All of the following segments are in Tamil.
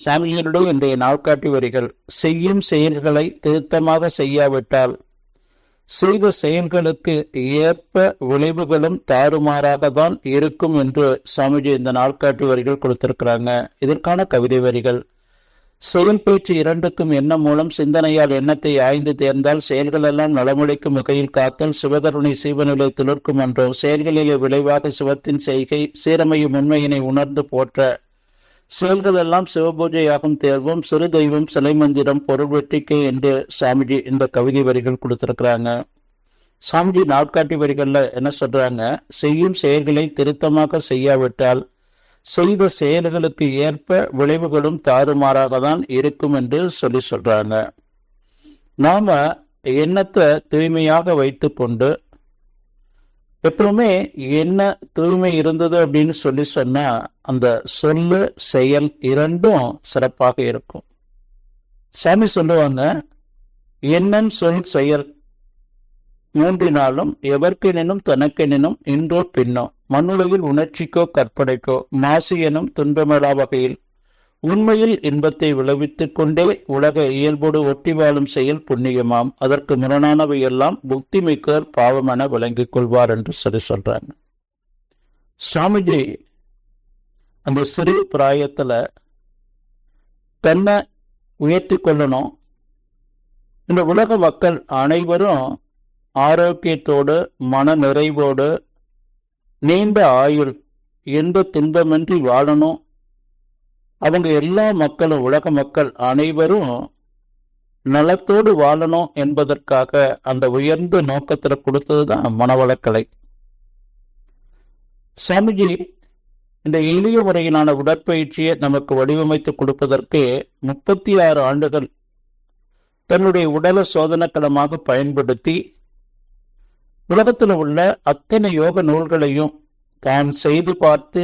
சாமிகளுடைய இன்றைய நாட்காட்டி வரிகள் செய்யும் செயல்களை திருத்தமாக செய்யாவிட்டால் செய்த செயல்களுக்கு ஏற்ப விளைவுகளும் தாறுமாறாக தான் இருக்கும் என்று சாமிஜி இந்த நாட்காட்டி வரிகள் கொடுத்திருக்கிறாங்க. இதற்கான கவிதை வரிகள் செயல் பேச்சு இரண்டுக்கும் எண்ணம் மூலம் சிந்தனையால் எண்ணத்தை ஆய்ந்து தேர்ந்தால் செயல்களெல்லாம் நலமுழைக்கும் வகையில் காத்தல் சிவகருணை சீவநிலை துளிர்க்கும் என்றோ செயல்களிலே விளைவாக சிவத்தின் செய்கை சீரமையும் உண்மையினை உணர்ந்து போற்ற செயல்கள் எல்லாம் சிவபூஜையாகும் தேர்வும் சிறு தெய்வம் சிலை மந்திரம் பொருள் வெட்டிக்கை என்று சாமிஜி இந்த கவிதை வரிகள் கொடுத்துருக்குறாங்க. சாமிஜி நாட்காட்டி வரிகளில் என்ன சொல்றாங்க? செய்யும் செயல்களை திருத்தமாக செய்யாவிட்டால் செய்த செயல்களுக்கு ஏற்ப விளைவுகளும் தாறுமாறாக தான் இருக்கும் என்று சொல்லி சொல்றாங்க. நாம எண்ணத்தை தூய்மையாக வைத்துக்கொண்டு எப்பவுமே என்ன தூய்மை இருந்தது அப்படின்னு சொல்லி சொன்னா அந்த சொல்லு செயல் இரண்டும் சிறப்பாக இருக்கும். சாமி சொல்லுவாங்க என்னன் சொல் செயல். மூன்றினாலும் எவர்க்கெனினும் தனக்கெனினும் இன்றோ பின்னோ மண்ணுலகில் உணர்ச்சிக்கோ கற்பனைக்கோ மாசு எனும் துன்பமிடா வகையில் உண்மையில் இன்பத்தை விளைவித்துக் கொண்டே உலக இயல்போடு ஒட்டி வாழும் செயல் புண்ணியமாம். அதற்கு முரணானவை எல்லாம் புக்தி மிக்கர் பாவமென விளங்கிக் கொள்வார் என்று சரி சொல்றாங்க. சாமிஜி அந்த சிறு பிராயத்துல தன்னை உயர்த்தி கொள்ளணும். இந்த உலக மக்கள் அனைவரும் ஆரோக்கியத்தோடு மன நிறைவோடு நீண்ட ஆயுள் எந்த துன்பமின்றி வாழணும். அவங்க எல்லா மக்களும் உலக மக்கள் அனைவரும் நலத்தோடு வாழணும் என்பதற்காக அந்த உயர்ந்த நோக்கத்தில் கொடுத்ததுதான் மனவளக்கலை. சாமிஜி இந்த எளிய முறையிலான உடற்பயிற்சியை நமக்கு வடிவமைத்து கொடுப்பதற்கு முப்பத்தி ஆறு ஆண்டுகள் தன்னுடைய உடலை சோதனக்களமாக பயன்படுத்தி உலகத்தில் உள்ள அத்தனை யோக நூல்களையும் தான் செய்து பார்த்து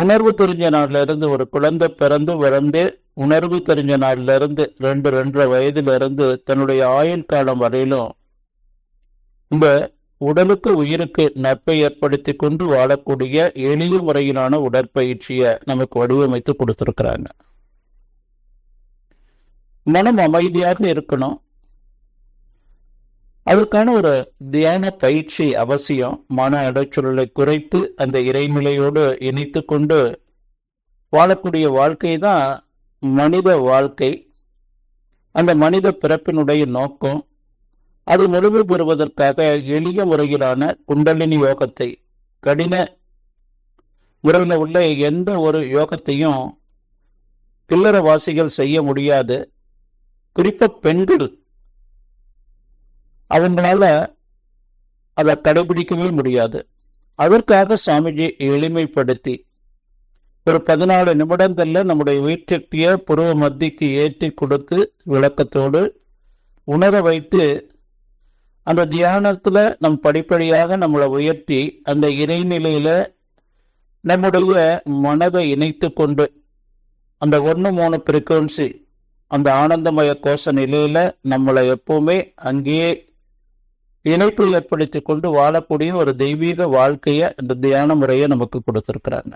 உணர்வு தெரிஞ்ச நாள்ல இருந்து ஒரு குழந்தை பிறந்து வளர்ந்து உணர்வு தெரிஞ்ச நாள்ல இருந்து ரெண்டு ரெண்டரை வயதுல இருந்து தன்னுடைய ஆயுள் காலம் வரையிலும் இந்த உடலுக்கு உயிருக்கு நட்பை ஏற்படுத்தி கொண்டு வாழக்கூடிய எளிய முறையிலான உடற்பயிற்சியை நமக்கு வடிவமைத்து கொடுத்திருக்கிறாங்க. மனம் அமைதியாக இருக்கணும். அதற்கான ஒரு தியான பயிற்சி அவசியம். மன அடைச்சூழலை குறைத்து அந்த இறைநிலையோடு இணைத்து கொண்டு வாழக்கூடிய வாழ்க்கை தான் மனித வாழ்க்கை. அந்த மனித பிறப்பினுடைய நோக்கம். அது முழுமை பெறுவதற்காக எளிய முறையிலான குண்டலினி யோகத்தை கடின முறையில் உள்ள எந்த ஒரு யோகத்தையும் கில்லறவாசிகள் செய்ய முடியாது. குறிப்பாக பெண்கள் அவங்களால அதை கடைபிடிக்கவே முடியாது. அதற்காக சுவாமிஜி எளிமைப்படுத்தி ஒரு பதினாலு நிமிடங்கள்ல நம்முடைய வீட்டிற்கிய புருவ மத்திக்கு ஏற்றி கொடுத்து விளக்கத்தோடு உணர வைத்து அந்த தியானத்தில் நம் படிப்படியாக நம்மளை உயர்த்தி அந்த இறைநிலையில நம்முடைய மனதை இணைத்து கொண்டு அந்த ஒன்று மூணு ஃப்ரீக்குவன்சி அந்த ஆனந்தமய கோஷ நிலையில நம்மளை எப்பவுமே அங்கேயே இணைப்பு ஏற்படுத்தி கொண்டு வாழக்கூடிய ஒரு தெய்வீக வாழ்க்கையை இந்த தியான முறையை நமக்கு கொடுத்துருக்குறாங்க.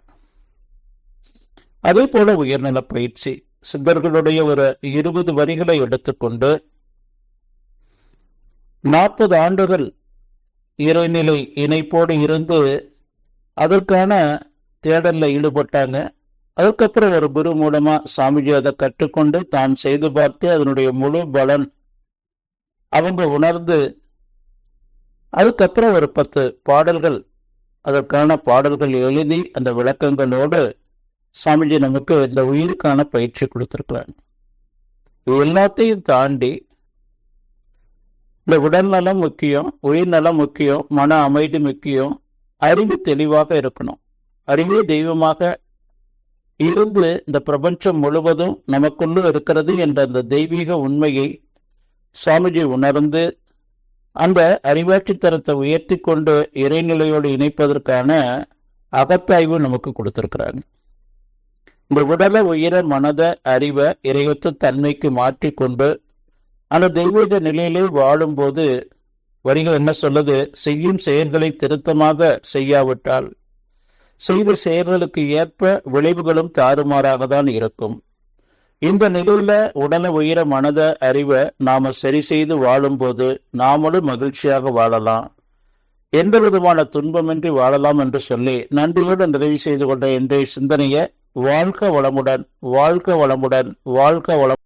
அதே போல உயர்நில பயிற்சி. சித்தர்களுடைய ஒரு இருபது வரிகளை எடுத்துக்கொண்டு நாற்பது ஆண்டுகள் இறைநிலை இணைப்போடு இருந்து அதற்கான தேடல்ல ஈடுபட்டாங்க. அதுக்கப்புறம் ஒரு குரு மூலமா சாமிஜி அதை கற்றுக்கொண்டு தான் செய்து பார்த்து அதனுடைய முழு பலன் அவங்க உணர்ந்து அதுக்கப்புறம் ஒரு பத்து பாடல்கள் அதற்கான பாடல்கள் எழுதி அந்த விளக்கங்களோடு சாமிஜி நமக்கு இந்த உயிருக்கான பயிற்சி கொடுத்துருக்கிறாங்க இது எல்லாத்தையும் தாண்டி இந்த உடல் நலம் முக்கியம் உயிர் நலம் முக்கியம் மன அமைதி முக்கியம் அறிவு தெளிவாக இருக்கணும். அறிவே தெய்வமாக இருந்து இந்த பிரபஞ்சம் முழுவதும் நமக்குள்ளே இருக்கிறது என்ற அந்த தெய்வீக உண்மையை சுவாமிஜி உணர்ந்து அந்த அறிவாட்சி தரத்தை உயர்த்தி கொண்டு இறைநிலையோடு இணைப்பதற்கான அகத்தாய்வு நமக்கு கொடுத்திருக்கிறாங்க. இந்த உடலை உயிர மனத அறிவை இறைவத்த தன்மைக்கு மாற்றிக்கொண்டு அந்த தெய்வீக நிலையிலே வாழும்போது வரிகள் என்ன சொல்லுது? செய்யும் செயல்களை திருத்தமாக செய்யாவிட்டால் செய்த செயல்களுக்கு ஏற்ப விளைவுகளும் தாறுமாறாக தான் இருக்கும். இந்த நிலையில உடனே உயிர மனத அறிவை நாம சரி செய்து வாழும்போது நாமளும் மகிழ்ச்சியாக வாழலாம். எந்த விதமான துன்பமின்றி வாழலாம் என்று சொல்லி நன்றியுடன் நிறைவு செய்து கொண்ட இன்றைய சிந்தனையை வாழ்க வளமுடன் வாழ்க வளமுடன் வாழ்க வளம்